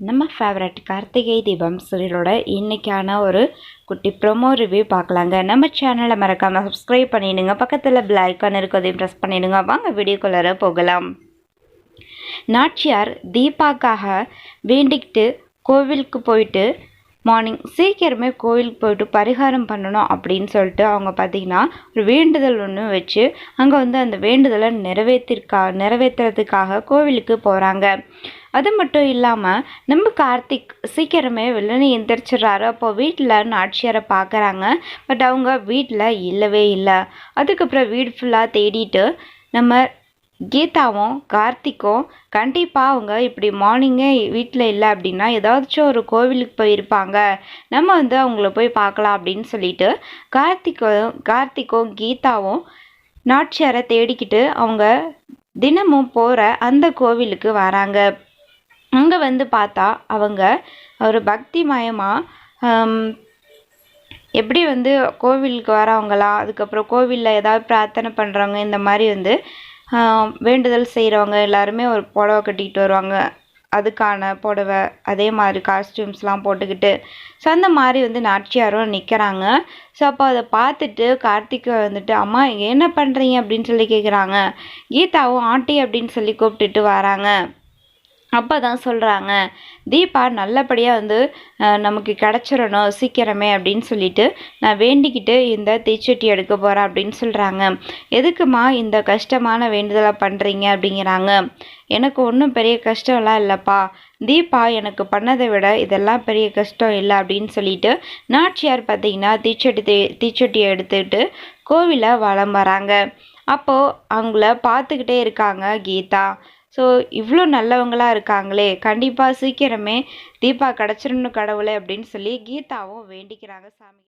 நம்ம ஃபேவரட் கார்த்திகை தீபம் சீரியலோட இன்னைக்கான ஒரு குட்டி ப்ரொமோ ரிவ்யூ பார்க்கலாங்க. நம்ம சேனலை மறக்காமல் சப்ஸ்கிரைப் பண்ணிவிடுங்க பக்கத்தில் பில் ஐக்கான் அதையும் ப்ரெஸ் பண்ணிடுங்க. வாங்க வீடியோக்குள்ளார போகலாம். நாச்சியார் தீபாக்காக வேண்டிக்கிட்டு கோவிலுக்கு போயிட்டு மார்னிங் சீக்கிரமே கோவிலுக்கு போயிட்டு பரிகாரம் பண்ணணும் அப்படின்னு சொல்லிட்டு அவங்க பார்த்திங்கன்னா ஒரு வேண்டுதல் ஒன்று வச்சு அங்கே வந்து அந்த வேண்டுதலை நிறைவேற்றிருக்கா நிறைவேற்றுறதுக்காக கோவிலுக்கு போகிறாங்க அது மட்டும் இல்லாமல் நம்ம கார்த்திக் சீக்கிரமே வில்லனை எந்திரிச்சிடுறாரு. அப்போ வீட்டில் நாச்சியாரை பார்க்குறாங்க பட் அவங்க வீட்டில் இல்லவே இல்லை. அதுக்கப்புறம் வீடு ஃபுல்லாக தேடிட்டு நம்ம கீதாவும் கார்த்திக்கும் கண்டிப்பாக அவங்க இப்படி மார்னிங்கே வீட்டில் இல்லை அப்படின்னா ஏதாச்சும் ஒரு கோவிலுக்கு போயிருப்பாங்க. நம்ம வந்து அவங்கள போய் பார்க்கலாம் அப்படின்னு சொல்லிட்டு கார்த்திக்கும் கார்த்திக்கும் கீதாவும் நாச்சியாரை தேடிக்கிட்டு அவங்க தினமும் போகிற அந்த கோவிலுக்கு வராங்க. அங்கே வந்து பார்த்தா அவங்க ஒரு பக்தி மயமாக எப்படி வந்து கோவிலுக்கு வரவங்களா அதுக்கப்புறம் கோவிலில் ஏதாவது பிரார்த்தனை பண்ணுறவங்க இந்த மாதிரி வந்து வேண்டுதல் செய்கிறவங்க எல்லாருமே ஒரு புடவை கட்டிக்கிட்டு வருவாங்க. அதுக்கான புடவை அதே மாதிரி காஸ்டியூம்ஸ்லாம் போட்டுக்கிட்டு. ஸோ அந்த மாதிரி வந்து நாச்சியாரும் நிற்கிறாங்க ஸோ அப்போ அதை பார்த்துட்டு கார்த்திகை வந்துட்டு அம்மா என்ன பண்ணுறீங்க அப்படின்னு சொல்லி கேட்குறாங்க கீதாவும் ஆண்டி அப்படின்னு சொல்லி கூப்பிட்டுட்டு வராங்க. அப்போ தான் சொல்கிறாங்க தீபா நல்லபடியாக வந்து நமக்கு கிடச்சிடணும் சீக்கிரமே அப்படின்னு சொல்லிட்டு நான் வேண்டிக்கிட்டு இந்த தீச்சட்டி எடுக்க போகிறேன் அப்படின்னு சொல்கிறாங்க எதுக்குமா இந்த கஷ்டமான வேண்டுதலை பண்ணுறீங்க அப்படிங்கிறாங்க. எனக்கு ஒன்றும் பெரிய கஷ்டம்லாம் இல்லைப்பா. தீபா எனக்கு பண்ணதை விட இதெல்லாம் பெரிய கஷ்டம் இல்லை அப்படின்னு சொல்லிட்டு நாச்சியார் பார்த்தீங்கன்னா தீச்சட்டி தீச்சட்டியை எடுத்துக்கிட்டு கோவிலை வளம் வராங்க. அப்போது அவங்கள பார்த்துக்கிட்டே இருக்காங்க கீதா. ஸோ இவ்வளோ நல்லவங்களாக இருக்காங்களே. கண்டிப்பாக சீக்கிரமே தீபா கிடச்சிடணும் கடவுளே அப்படின்னு சொல்லி கீதாவும் வேண்டிக்கிறாங்க சாமி.